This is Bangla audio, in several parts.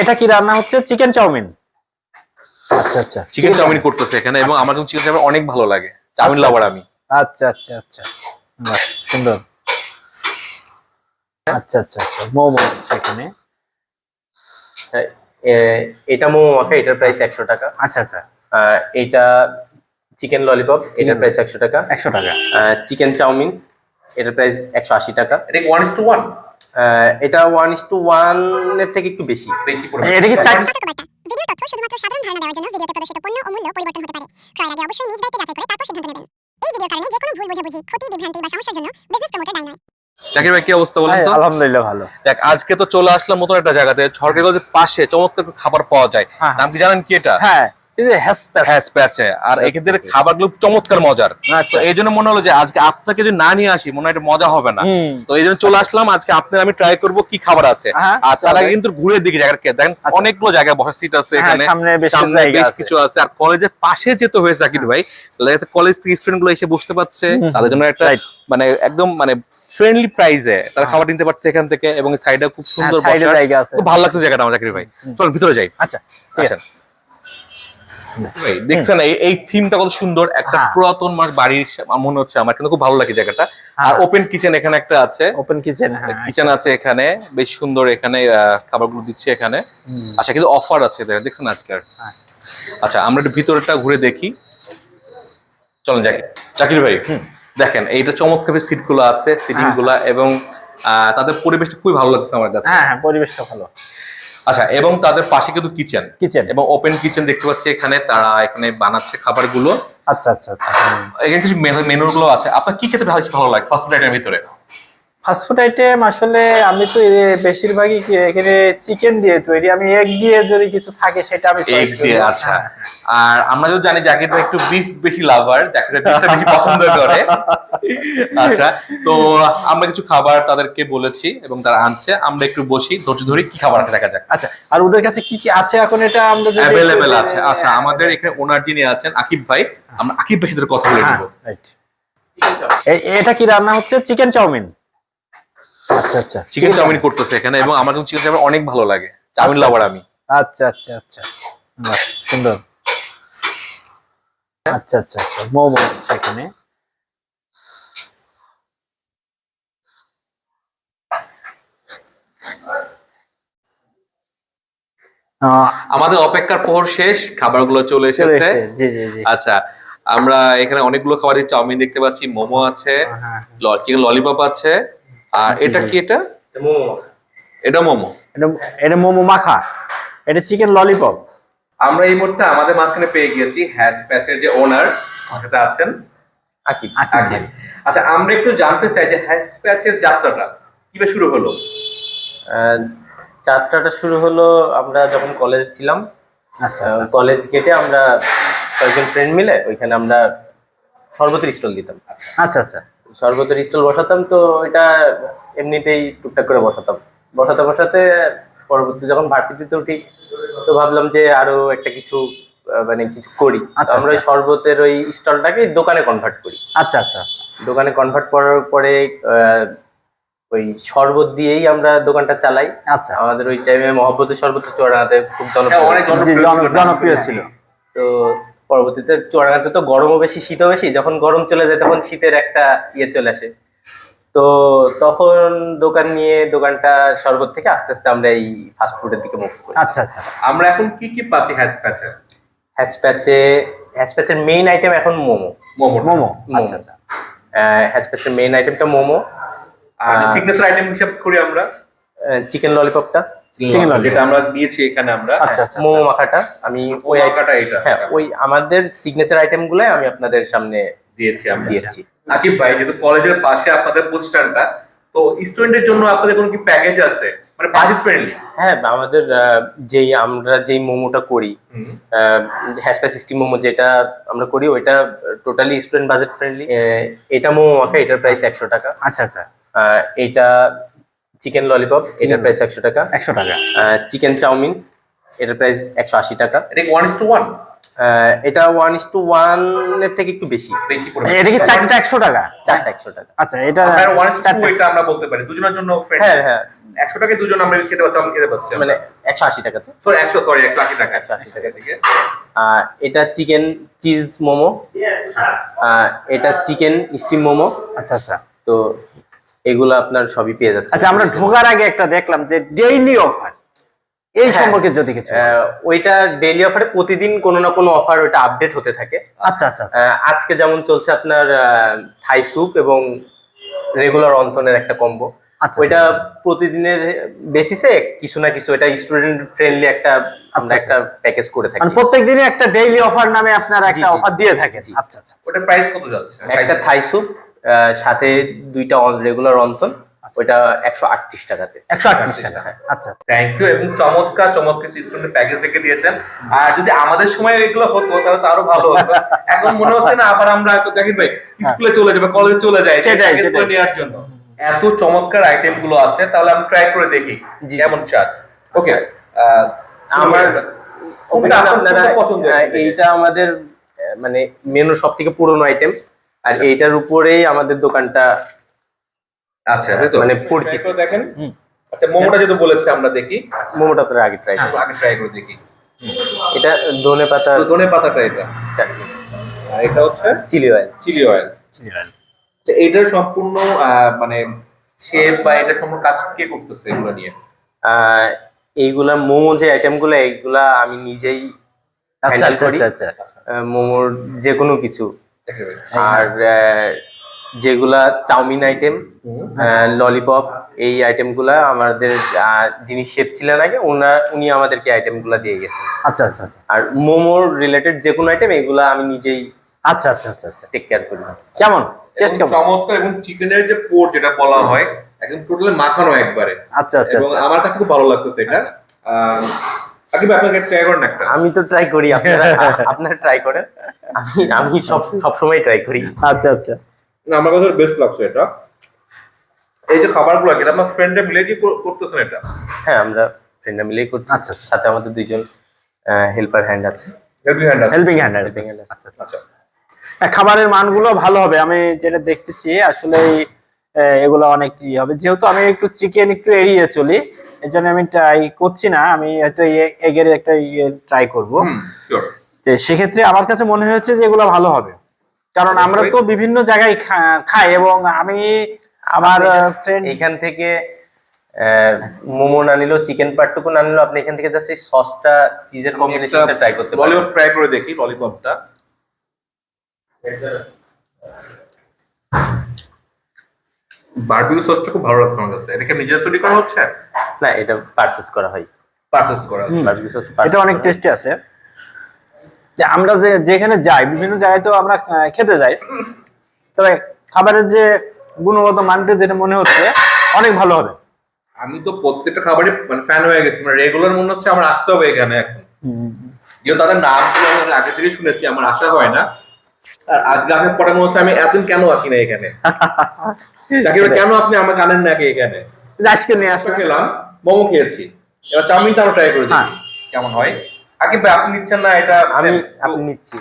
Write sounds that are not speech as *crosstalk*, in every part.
এটা কি রান্না হচ্ছে? Chicken chowmein. আচ্ছা আচ্ছা। চিকেন চাউমিন করতেছে এখানে এবং আমার চিকেন চাউমিন অনেক ভালো লাগে। চাউমিন আচ্ছা। লাভার আমি। আচ্ছা আচ্ছা আচ্ছা। বাহ, সুন্দর। আচ্ছা আচ্ছা আচ্ছা। মোমো হচ্ছে এখানে। এটা মোমো মাখা এটার প্রাইস একশো টাকা। আচ্ছা আচ্ছা। এটা চিকেন ললিপপ এটার প্রাইস একশো টাকা। একশো টাকা। চিকেন চাউমিন এটার প্রাইস একশো আশি টাকা। এটা ওয়ান ইস টু ওয়ান এটা ওয়ান ইস টু ওয়ানের থেকে একটু বেশি। বেশি এটা কি চার ভিডিওর তথ্য শুধুমাত্র সাধারণ ধারণা দেওয়ার জন্য ভিডিওতে প্রদর্শিত পণ্য ও মূল্য পরিবর্তন হতে পারে। ক্রয়ের আগে অবশ্যই নিজ দায়িত্বে যাচাই করে তারপর সিদ্ধান্ত নেবেন। এই ভিডিওর কারণে যে কোনো ভুল বোঝাবুঝি ক্ষতি বিভ্রান্তি বা সমস্যার জন্য বিজনেস প্রমোটার দায়ী নয়। জাকির ভাই কি অবস্থা বলেন তো? আলহামদুলিল্লাহ ভালো। দেখ আজকে তো চলে আসলাম নতুন একটা জায়গাতে। সরকারিগঞ্জের পাশে চমৎকার খাবার পাওয়া যায়। হ্যাঁ। নাম কি জানেন কি এটা? হ্যাঁ। হ্যাঁ আর এখানের খাবারগুলো চমৎকার মজার। আচ্ছা। এই জন্য মনে হলো যে আজকে আপনাকে যদি না নিয়ে আসি মনে হয় মজা হবে না। তো এই জন্য চলে আসলাম। আজকে আপনার আমি ট্রাই করব কি খাবার আছে। হ্যাঁ, আর তার আগে কিন্তু ঘুরে দিকে দেখেন আচ্ছা। অনেকগুলো জায়গায় বসার সিট আছে হ্যাঁ, এখানে। সামনে বেশ কিছু আছে। আর কলেজের পাশে যেতে হয়েছে জাকির ভাই কলেজ থেকে স্টুডেন্টগুলো এসে বসতে পারছে। তাদের জন্য একটা মানে একদম মানে ফ্রেন্ডলি প্রাইসে তারা হ্যাঁ। খাবার নিতে পারছে এখান থেকে। এবং সাইডে খুব সুন্দর জায়গা আছে। খুব ভালো লাগছে জায়গাটা আমার জাকির ভাই। চল ভিতরে যাই। আচ্ছা দেখছেন এই থিমটা কত সুন্দর। একটা হ্যাঁ। পুরাতন মাস বাড়ির মনে হচ্ছে আমার কিন্তু খুব ভালো লাগে জায়গাটা। আর হ্যাঁ। ওপেন কিচেন এখানে একটা আছে। ওপেন কিচেন হ্যাঁ কিচেন আছে এখানে। বেশ সুন্দর এখানে খাবারগুলো দিচ্ছে এখানে। আচ্ছা কিন্তু অফার আছে দেখছেন আজকের হ্যাঁ। আচ্ছা আমরা একটু ভিতরটা ঘুরে দেখি। চলেন জাকির। জাকির ভাই দেখেন এইটা চমৎকার সিটগুলো আছে সিটিংগুলা এবং আহ, তাদের পরিবেশটা খুবই ভালো লাগছে আমার কাছে। হ্যাঁ হ্যাঁ পরিবেশটা ভালো। আচ্ছা এবং তাদের পাশে কিন্তু কিচেন। কিচেন। এবং ওপেন কিচেন দেখতে পাচ্ছি এখানে তারা এখানে বানাচ্ছে খাবারগুলো। আচ্ছা আচ্ছা আচ্ছা। এখানে কিছু মেনুরগুলো আছে। আপনার কি খেতে ভালো লাগে? ফার্স্ট ফুড আইটেমের ভিতরে। ফাস্টফুড আইটেম আসলে আমি তো বেশিরভাগই এখানে চিকেন দিয়ে তৈরি। আমি এগ দিয়ে যদি কিছু থাকে সেটা আমি এগ দিয়ে আচ্ছা। আর আমরা যদি জানি জাকির ভাই একটু বিফ বেশি লাভার জাকির ভাই বিফটা বেশি পছন্দ করে। আচ্ছা তো আমরা কিছু খাবার তাদেরকে বলেছি এবং তারা আনছে। আমরা একটু বসি ধৈর্য ধরে কি খাবার আছে দেখা যাক। আচ্ছা আর ওদের কাছে কি কি আছে এখন এটা আমরা যদি অ্যাভেলেবেল আছে। আচ্ছা আমাদের এখানে ওনার যিনি আছেন আকিব ভাই আমরা আকিব ভাই সাথে কথা বলে হ্যাঁ, নেব. এটা কি রান্না হচ্ছে? Chicken chowmein. আচ্ছা আচ্ছা। চিকেন চাউমিন করতেছে এখানে এবং আমার চিকেন চাউমিন অনেক ভালো লাগে। চাউমিন আচ্ছা। লাভার আমি। আচ্ছা আচ্ছা আচ্ছা। সুন্দর। আচ্ছা আচ্ছা আচ্ছা। মোমো এখানে। আমাদের অপেক্ষার পর শেষ খাবারগুলো চলে চলে এসেছে। আচ্ছা আমরা এখানে অনেকগুলো খাবার চাউমিন দেখতে পাচ্ছি মোমো আছে হ্যাঁ, চিকেন ললিপপ আছে আর এটা কি এটা? মোমো এটা মোমো। এটা মোমো মাখা। এটা চিকেন ললিপপ আমরা এই মুহূর্তে আমাদের মাঝখানে পেয়ে গিয়েছি হ্যাজ প্যাসের যে ওনার সাথে আছেন আকিব। আকিব আচ্ছা আমরা একটু জানতে চাই যে হ্যাজ প্যাসের যাত্রাটা কীভাবে শুরু হলো? যাত্রাটা শুরু হলো আমরা যখন কলেজে ছিলাম। আচ্ছা আচ্ছা। কলেজ গেটে আমরা কয়েকজন ফ্রেন্ড মিলে ওইখানে আমরা শরবতের স্টল দিতাম। আচ্ছা আচ্ছা। শরবতের স্টল বসাতাম তো এটা এমনিতেই টুকটাক করে বসাতাম। বসাতে বসাতে পরবর্তী যখন ভার্সিটিতে উঠি তো ভাবলাম যে আরও একটা কিছু আহ, মানে কিছু করি। আচ্ছা, আমরা ওই আচ্ছা। শরবতের ওই স্টলটাকে দোকানে কনভার্ট করি। আচ্ছা আচ্ছা। দোকানে কনভার্ট করার পরে আহ, ওই শরবত দিয়েই আমরা দোকানটা চালাই। আচ্ছা। আমাদের ওই টাইমে মহব্বতের শরবত চুয়াডাঙ্গাতে খুব হ্যাঁ। জনপ্রিয় ছিল। তো পরবর্তীতে চুয়াডাঙ্গাতে তো গরমও বেশি শীতও বেশি যখন গরম চলে যায় তখন শীতের একটা ইয়ে চলে আসে। তো তখন দোকান নিয়ে দোকানটা শরবত থেকে আস্তে আস্তে আমরা এই ফাস্টফুডের দিকে মুভ করি। আচ্ছা আচ্ছা। আমরা এখন কি কি পাচ্ছি হ্যাজ প্যাচে হ্যাচ প্যাচে হ্যাচ প্যাচের মেইন আইটেম এখন মোমো। মোমো। মোমো মোমো। আচ্ছা। আচ্ছা হ্যাচ প্যাচের মেইন আইটেমটা মোমো। আর সিগনেচার আইটেম হিসাব করি আমরা। চিকেন ললিপপটা যেটা আমরা দিয়েছি এখানে আমরা। আচ্ছা আচ্ছা মোমো মাখাটা আমি ওই এটা হ্যাঁ ওই আমাদের সিগনেচার আমি আপনাদের সামনে দিয়েছি আমরা দিয়েছি। আকিব ভাই যেহেতু কলেজের পাশে আপনাদের প্রতিষ্ঠানটা তো স্টুডেন্টের জন্য আপনাদের কোনো কি প্যাকেজ আছে? মানে বাজেট ফ্রেন্ডলি হ্যাঁ আমাদের যেই আমরা যেই মোমোটা করি হ্যাশপ্যাচ সিস্টেম মোমো যেটা আমরা করি ওইটা টোটালি স্টুডেন্ট বাজেট ফ্রেন্ডলি এটা মোমো মাখা এটার প্রাইস একশো টাকা। আচ্ছা আচ্ছা। এটা চিকেন ললিপপ এটার প্রাইস একশো টাকা। একশো টাকা। চিকেন চাউমিন এটার প্রাইস একশো আশি টাকা। এটা one is two one ah, এটা ওয়ান ইস টু ওয়ানের থেকে একটু বেশি। বেশি এটা কি চারটা একশো টাকা? চারটা একশো টাকা। আচ্ছা এটা ওয়ান ইস টু এটা আমরা বলতে পারি। দুজনের জন্য হ্যাঁ হ্যাঁ। একশো টাকায় দুজন আমরা খেতে পাচ্ছি আমি খেতে পাচ্ছি মানে একশো আশি টাকাতে সরি একশো সরি একশো আশি টাকা। একশো আশি টাকা। থেকে আর এটা চিকেন চিজ মোমো। এটা চিকেন স্টিম মোমো। আচ্ছা আচ্ছা। তো এগুলো আপনার সবই পেয়ে যাচ্ছে আচ্ছা আমরা ঢোকার আগে একটা দেখলাম যে ডেইলি অফার এই হ্যাঁ। সম্পর্কে যদি কিছু আহ, ওইটা ডেইলি অফারে প্রতিদিন কোনো না কোনো অফার ওইটা আপডেট হতে থাকে। আচ্ছা আচ্ছা আচ্ছা। আজকে যেমন চলছে আপনার থাই স্যুপ এবং রেগুলার অন্তনের একটা কম্বো আচ্ছা ওইটা প্রতিদিনের বেসিসে কিছু না কিছু এটা স্টুডেন্ট ফ্রেন্ডলি একটা আমরা আচ্ছা, একটা প্যাকেজ করে থাকি। মানে প্রত্যেক দিনে একটা ডেইলি অফার নামে আপনারা একটা। অফার দিয়ে থাকেন। আচ্ছা আচ্ছা ওটা প্রাইস কত যাচ্ছে? একটা থাই স্যুপ সাথে দুইটা রেগুলার অন্তন ওইটা একশো আটত্রিশ টাকাতে। একশো আটত্রিশ টাকা হ্যাঁ। আচ্ছা। থ্যাংক ইউ এবং চমৎকার চমৎকার সিস্টেমের প্যাকেজ রেখে দিয়েছেন। আর যদি আমাদের সময় এগুলো হতো তাহলে তো আরও ভালো হতো। এখন মনে হচ্ছে না আবার আমরা তো ভাই স্কুলে চলে যাবে কলেজে চলে যায় সেটাই, সেটাই। নেওয়ার জন্য। এত চমৎকার আইটেমগুলো আছে তাহলে আমি ট্রাই করে দেখি জি। কেমন চাট ওকে আমার আপনার আহ, এইটা আমাদের আহ, মানে মেনু সব থেকে পুরনো আইটেম আর এইটার উপরেই আমাদের দোকানটা আচ্ছা তাই তো। মানে পরিচিত। দেখেন। আচ্ছা মোমোটা যেহেতু বলেছে আমরা দেখি। মোমোটা আপনারা আগে ট্রাই আগে ট্রাই করে দেখি। এটা ধনে পাতা ধনে পাতাটা এটা। আর এটা হচ্ছে? চিলি অয়েল চিলি অয়েল আচ্ছা এইটার সম্পূর্ণ আহ, মানে শেফ বা এটা সম্পূর্ণ কাজ কে করতেছে এগুলো নিয়ে? এইগুলা মোমো যে আইটেমগুলো এইগুলা আমি নিজেই আচ্ছা আচ্ছা আচ্ছা আচ্ছা। আহ, মোমোর যে কোনো কিছু। আর আহ, যেগুলা চাউমিন আইটেম। ললিপপ এই আইটেমগুলা আমাদের যিনি শেফ ছিলেন আগে ওনার উনি আমাদেরকে আইটেমগুলা দিয়ে গেছেন। আচ্ছা আচ্ছা আচ্ছা। আর মোমোর রিলেটেড যে কোনো আইটেম এগুলা আমি নিজেই আচ্ছা আচ্ছা আচ্ছা আচ্ছা। টেক কেয়ার করি। কেমন? টেস্ট এবং কেমন? চমৎকার এবং চিকেনের যে পোর্ট যেটা বলা হয় একদম টোটালি মাখানো একবারে। আচ্ছা আচ্ছা এবং আচ্ছা। আমার কাছে খুব ভালো লাগতেছে এটা। আহ, আপনাকে ট্রাই করেন একটা। আমি তো ট্রাই করি আপনারা *laughs* আপনারা ট্রাই করেন। আমি আমি সব সব সময় ট্রাই করি। আচ্ছা আচ্ছা। না, আমার কাছে বেস্ট লাগছে এটা। এই যে খাবারগুলো এটা আমার ফ্রেন্ডে মিলে কি কর- করতেছেন এটা? হ্যাঁ আমরা ফ্রেন্ডরা মিলেই করছি। আচ্ছা, আচ্ছা। সাথে আমাদের দুইজন হেল্পার হ্যান্ড আছে। হেল্পিং হ্যান্ড হেল্পিং হ্যান্ড আছে। আচ্ছা আচ্ছা। হ্যাঁ, খাবারের মানগুলো ভালো হবে। আমি যেটা দেখতেছি আসলে এগুলো অনেক ই হবে। যেহেতু আমি একটু চিকেন একটু এড়িয়ে চলি এই জন্য আমি ট্রাই করছি না। আমি হয়তো এগের একটা ইয়ে ট্রাই করব। সেক্ষেত্রে আমার কাছে মনে হয়েছে যে এগুলো ভালো হবে। কারণ আমরা তো বিভিন্ন জায়গায় খাই এবং আমি আমার ফ্রেন্ড এখান থেকে মোমো না নিলেও চিকেন পার্টটুকু না নিলেও আপনি এখান থেকে জাস্ট এই সসটা চিজের কম্বিনেশনটা ট্রাই করতে পারেন। ললিপপ ট্রাই করে দেখি ললিপপটা বারবিকিউ সসটা খুব ভালো লাগছে আমার কাছে। এটা কি নিজের তৈরি করা হচ্ছে? না এটা পারচেজ করা হয়। পারচেস করা হচ্ছে। বারবিকিউ সস এটা অনেক টেস্টি আছে। যে আমরা যে যেখানে যাই বিভিন্ন জায়গায় তো আমরা খেতে যাই। তবে খাবারের যে গুণগত মানটা যেটা মনে হচ্ছে অনেক ভালো হবে। আমি তো প্রত্যেকটা খাবারই মানে ফ্যান হয়ে গেছি। মানে রেগুলার মনে হচ্ছে আমার আসতে হবে এখানে এখন। যেহেতু তাদের নাম আগে থেকে শুনেছি আমার আসা হয় না। আর আজকে আসার পরে মনে হচ্ছে আমি এতদিন কেন আসি না এখানে? *laughs* কেন আপনি আমাকে আনেন না এখানে? আজকে নিয়ে আসলে খেলাম মোমো খেয়েছি। এবার চাউমিনটা আমরা ট্রাই করে হ্যাঁ। দেখি কেমন হয়। আগে আপনি নিচ্ছেন না এটা আমি আপনি নিচ্ছি।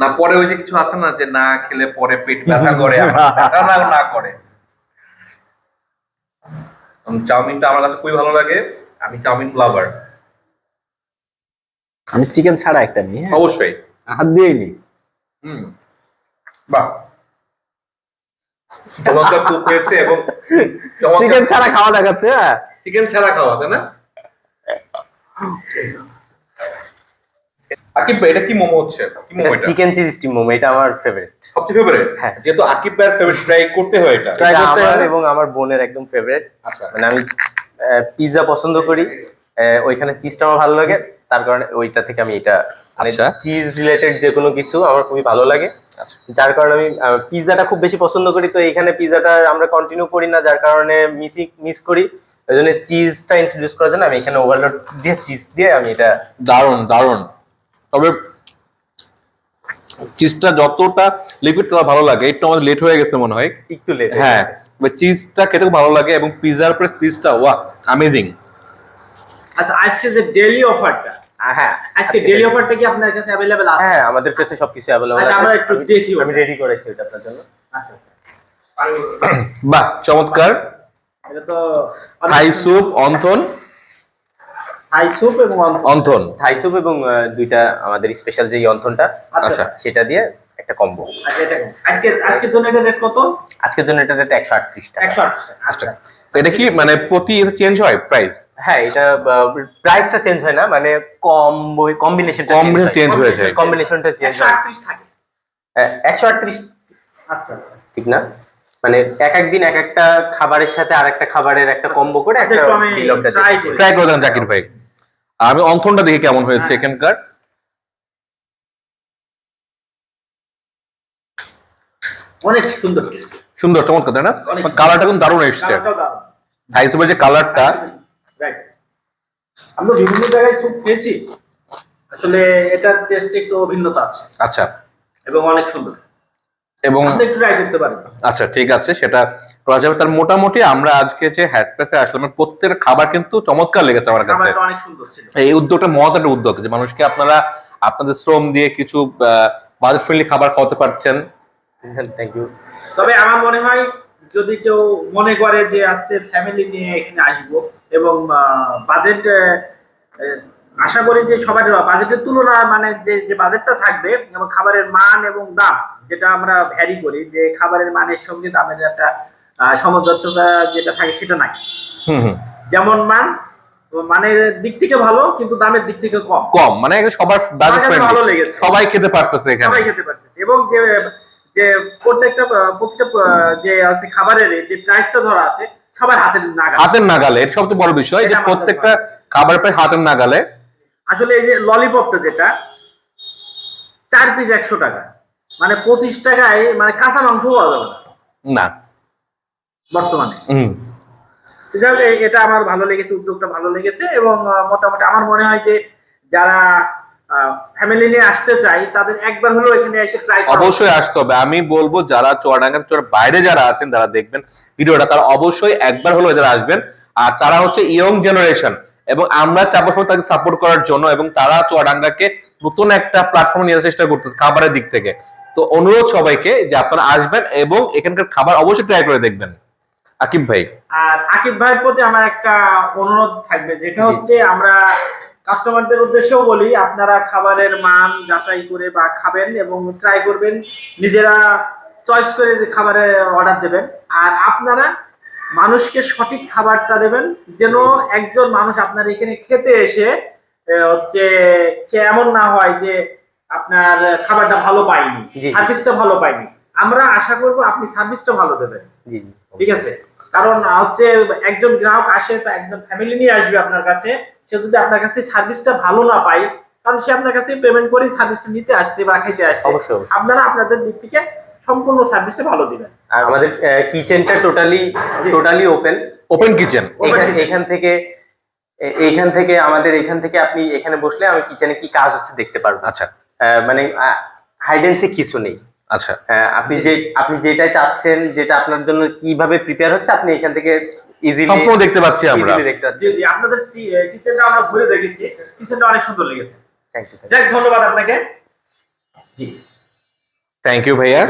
না পরে ওই যে কিছু আছে না যে না খেলে পরে পেট ব্যথা করে *laughs* না না করে। উম, চাউমিনটা আমার কাছে খুবই ভালো লাগে। আমি চাউমিন লাভার আমি চিকেন ছাড়া একটা নিই হ্যাঁ? অবশ্যই। হাত দিয়েই নিই। হুম। বাহ। চমৎকার কুক হয়েছে এবং চিকেন ছাড়া খাওয়া দেখাচ্ছে হ্যাঁ? চিকেন ছাড়া খাওয়া তাই না? *laughs* আকিব ভাই, এটা কি মোমো হচ্ছে? কি মোমো এটা? চিকেন চিজ স্টিম মোমো এটা আমার ফেভারিট সবচেয়ে ফেভারিট হ্যাঁ। যেহেতু আকিব ভাইয়ের ফেভারিট ট্রাই করতে হয় এটা। এটা করতে হবে। এবং আমার বোনের একদম ফেভারিট আচ্ছা। মানে আমি পিৎজা পছন্দ করি। আহ, ওইখানে চিজটা আমার ভালো লাগে। তার কারণে ওইটা থেকে আমি এটা মানে আচ্ছা। চিজ রিলেটেড যে কোনো কিছু আমার খুবই ভালো লাগে। আচ্ছা। যার কারণে আমি পিৎজাটা খুব বেশি পছন্দ করি। তো এখানে পিৎজাটা আমরা কন্টিনিউ করি না যার কারণে মিসি মিস করি। ওই জন্য চিজটা ইন্ট্রোডিউস করার জন্য আমি এখানে ওভারলোড দিয়ে চিজ দিয়ে আমি এটা দারুণ দারুণ। তবে চিজটা যতটা লিকুইড তত ভালো লাগে। একটু আমাদের লেট হয়ে গেছে মনে হয়। একটু লেট হ্যাঁ চিজটা খেতে খুব ভালো লাগে এবং পিজার উপরে চিজটা ওয়া অ্যামেজিং আচ্ছা আজকে যে ডেইলি অফারটা হ্যাঁ আজকে ডেইলি অফারটা কি আপনার কাছে আছে? হ্যাঁ আমাদের কাছে সবকিছু অ্যাভেলেবল আচ্ছা, আমরা একটু দেখি আমি রেডি করেছি ওটা আপনার জন্য। আচ্ছা বাহ চমৎকার। এটা তো Thai soup wonton. Thai soup এবং অন্থন। থাই স্যুপ এবং দুইটা আমাদের স্পেশাল যে অন্থনটা আচ্ছা। সেটা দিয়ে একটা কম্বো আচ্ছা এটা আজকে আজকের জন্য এটা রেট কত? আজকের জন্য এটা রেট একশো আটত্রিশ টাকা। একশো আট আচ্ছা। এটা কি মানে প্রতি চেঞ্জ হয় প্রাইস হ্যাঁ এটা প্রাইসটা চেঞ্জ হয় না মানে কম্বো কম্বিনেশন Combination change হয়ে যায়। কম্বিনেশনটা চেঞ্জ হয়। আটত্রিশ থাকে। একশো আটত্রিশ। আচ্ছা আচ্ছা। ঠিক না? মানে এক এক দিন এক একটা খাবারের সাথে আর একটা খাবারের একটা কম্বো করে আচ্ছা, একটা। ট্রাই করে দেন জাকির ভাই। আর আমি অন্থনটা দেখি কেমন হয়েছে হ্যাঁ। এখানকার। অনেক সুন্দর। চমৎকার তাই না? কালারটা কিন্তু দারুণ এসছে। কালারটাও থাই সুপের যে কালারটা রাইট আমরা বিভিন্ন জায়গায় খেয়েছি। আসলে এটার টেস্ট একটু ভিন্নতা আছে। আচ্ছা। এবং অনেক সুন্দর। এবং একটু ট্রাই করতে পারেন। আচ্ছা ঠিক আছে সেটা করা যাবে। তার মোটামুটি আমরা আজকে যে হ্যাসপ্যাসে আসলাম প্রত্যেকটা খাবার কিন্তু চমৎকার লেগেছে আমার কাছে। খাবারটা অনেক সুন্দর ছিল। এই উদ্যোগটা মহৎ একটা উদ্যোগ যে মানুষকে আপনারা আপনাদের শ্রম দিয়ে কিছু বাজেট ফ্রেন্ডলি খাবার খাওয়াতে পারছেন। থ্যাংক ইউ তবে আমার মনে হয় যদি কেউ মনে করে যে আজকে ফ্যামিলি নিয়ে এখানে আসব এবং বাজেট আশা করি যে সবার বাজেটের তুলনা মানে যে যে বাজেটটা থাকবে এবং খাবারের মান এবং দাম যেটা আমরা ভ্যারি করি যে খাবারের মানের সঙ্গে দামের একটা সামঞ্জস্যতা যেটা থাকে সেটা নাই। যেমন মান মানে দিক থেকে ভালো কিন্তু দামের দিক থেকে কম। কম মানে সবার ভালো লেগেছে। সবাই খেতে পারতেছে এখানে। সবাই খেতে পারছে এবং যে যে প্রত্যেকটা প্রত্যেকটা যে আছে খাবারের যে প্রাইসটা ধরা আছে সবার হাতের নাগাল। হাতের নাগালে এটা সবচেয়ে বড় বিষয় যে প্রত্যেকটা খাবার প্রায় হাতের নাগালে। আসলে এই যে ললিপপটা যেটা চার পিস একশো টাকা। মানে পঁচিশ টাকায় মানে কাঁচা মাংস পাওয়া যাবে না। না। বর্তমানে। যাই এটা আমার ভালো লেগেছে উদ্যোগটা ভালো লেগেছে এবং মোটামুটি আমার মনে হয় যে যারা ফ্যামিলি নিয়ে আসতে চাই তাদের একবার হলেও এখানে এসে ট্রাই অবশ্যই আসতে হবে। আমি বলব যারা চুয়াডাঙ্গা চুয়ার বাইরে যারা আছেন যারা দেখবেন ভিডিওটা তারা অবশ্যই একবার হলেও আসবেন। আর তারা হচ্ছে ইয়ং জেনারেশন এবং আমরা চাপা তাকে সাপোর্ট করার জন্য এবং তারা চুয়াডাঙ্গাকে নতুন একটা প্ল্যাটফর্ম নিয়ে চেষ্টা করতেছে খাবারের দিক থেকে। তো অনুরোধ সবাইকে যে আপনারা আসবেন এবং এখানকার খাবার অবশ্যই ট্রাই করে দেখবেন। আকিব ভাই। আর আকিব ভাইয়ের প্রতি আমার একটা অনুরোধ থাকবে যেটা হচ্ছে আমরা কাস্টমারদের উদ্দেশ্যেও বলি আপনারা খাবারের মান যাচাই করে বা খাবেন এবং ট্রাই করবেন নিজেরা চয়েস করে খাবারের অর্ডার দেবেন। আর আপনারা মানুষকে সঠিক খাবারটা দেবেন যেন একজন মানুষ আপনার এখানে খেতে এসে হচ্ছে সে এমন না হয় যে আপনার খাবারটা ভালো পায়নি সার্ভিসটা ভালো পাইনি আমরা আশা করব আপনি সার্ভিসটা ভালো দেবেন। জি জি ঠিক আছে? কারণ হচ্ছে একজন গ্রাহক আসে তো একজন ফ্যামিলি নিয়ে আসবে আপনার কাছে সে যদি আপনার কাছ থেকে সার্ভিসটা ভালো না পায় কারণ সে আপনার কাছ থেকে পেমেন্ট করে সার্ভিসটা নিতে আসছে বা খেতে আসছে। আপনারা আপনাদের দিক থেকে সম্পূর্ণ সার্ভিসটা ভালো দিবেন। আর আমাদের কিচেনটা totally totally open open kitchen এখান থেকে এইখান থেকে আমাদের এখান থেকে আপনি এখানে বসলে আমি কিচেনে কি কাজ হচ্ছে দেখতে পারব। আচ্ছা। আহ, মানে হাইডেন্সিক কিছু নেই। আচ্ছা। আপনি যে আপনি যেটা চাচ্ছেন যেটা আপনার জন্য কীভাবে প্রিপেয়ার হচ্ছে আপনি এখান থেকে ইজিলি সম্পূর্ণ দেখতে পাচ্ছি আমরা। ইজিলি দেখতে পাচ্ছি। জি আপনাদের কিচেনটা আমরা ঘুরে দেখেছি। কিচেনটা অনেক সুন্দর লেগেছে। থ্যাংক ইউ ধন্যবাদ আপনাকে। জি। থ্যাংক ইউ ভাইয়া।